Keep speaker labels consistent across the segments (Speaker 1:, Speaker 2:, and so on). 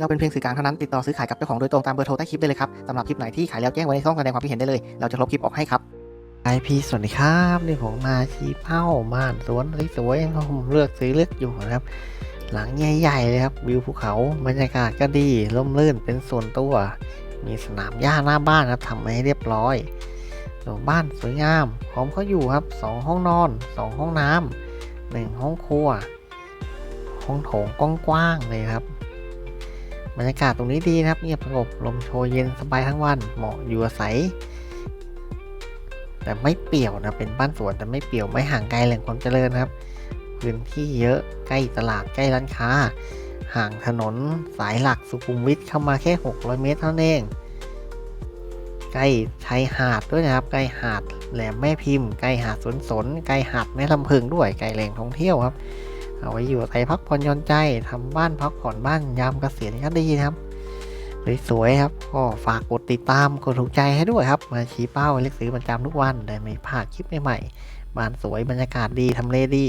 Speaker 1: เราเป็นเพียงสื่อกลางเท่านั้นติดต่อซื้อขายกับเจ้าของโดยตรงตามเบอร์โทรใต้คลิปได้เลยครับสำหรับคลิปไหนที่ขายแล้วแจ้งไว้ในช่องแสดงความคิดเห็นได้เลย เราจะลบคลิปออกให้ครับ
Speaker 2: ไอพีสวัสดีครับนี่ผมมาชี้เป้าม่านสวนสวยๆผมเลือกซื้อเลือกอยู่นะครับ หลังใหญ่ๆเลยครับวิวภูเขาบรรยากาศก็ดีร่มรื่นเป็นส่วนตัว มีสนามหญ้าหน้าบ้านครับทำให้เรียบร้อยส่วบ้านสวยงามพร้อมเขาอยู่ครับสองห้องนอนสองห้องน้ำหนึ่งห้องครัว ห้องโถงกว้างๆเลยครับ บรรยากาศตรงนี้ดีนะครับเงียบสงบลมโชยเย็นสบายทั้งวันเหมาะอยู่อาศัย แต่ไม่เปี่ยวนะเป็นบ้านสวนแต่ไม่เปี่ยวไม่ห่างไกลแหล่งความเจริญครับ พื้นที่เยอะใกล้ตลาดใกล้ร้านค้า ห่างถนนสายหลักสุขุมวิทเข้ามาแค่ 600 เมตรเท่านั้นเองใกล้ชายหาดด้วยนะครับ ใกล้หาดแหลมแม่พิมพ์ ใกล้หาดสวนสน ใกล้หาดแม่ลำพึงด้วย ใกล้แหล่งท่องเที่ยวครับ เอาไว้อยู่อาศัยพักผ่อนย่อนใจทำบ้านพักผ่อนบ้านยามเกษียณก็ดีนะครับสวยๆครับก็ฝากกดติดตามกดถูกใจให้ด้วยครับ มาชี้เป้าเลือกซื้อประจำทุกวันได้ไม่พลาดคลิปใหม่ๆบ้านสวยบรรยากาศดีทำเลดี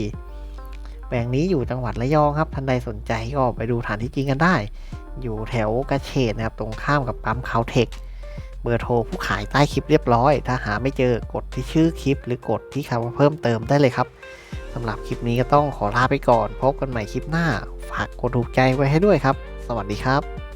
Speaker 2: แปลงนี้อยู่จังหวัดระยองครับท่านใดสนใจก็ไปดูฐานที่จริงกันได้ อยู่แถวกระเฉดนะครับตรงข้ามกับปั๊มคาวเทคเบอร์โทรผู้ขายใต้คลิปเรียบร้อย ถ้าหาไม่เจอกดที่ชื่อคลิป หรือกดที่คำว่าเพิ่มเติมได้เลยครับ สำหรับคลิปนี้ก็ต้องขอลาไปก่อน พบกันใหม่คลิปหน้า ฝากกดถูกใจไว้ให้ด้วยครับ สวัสดีครับ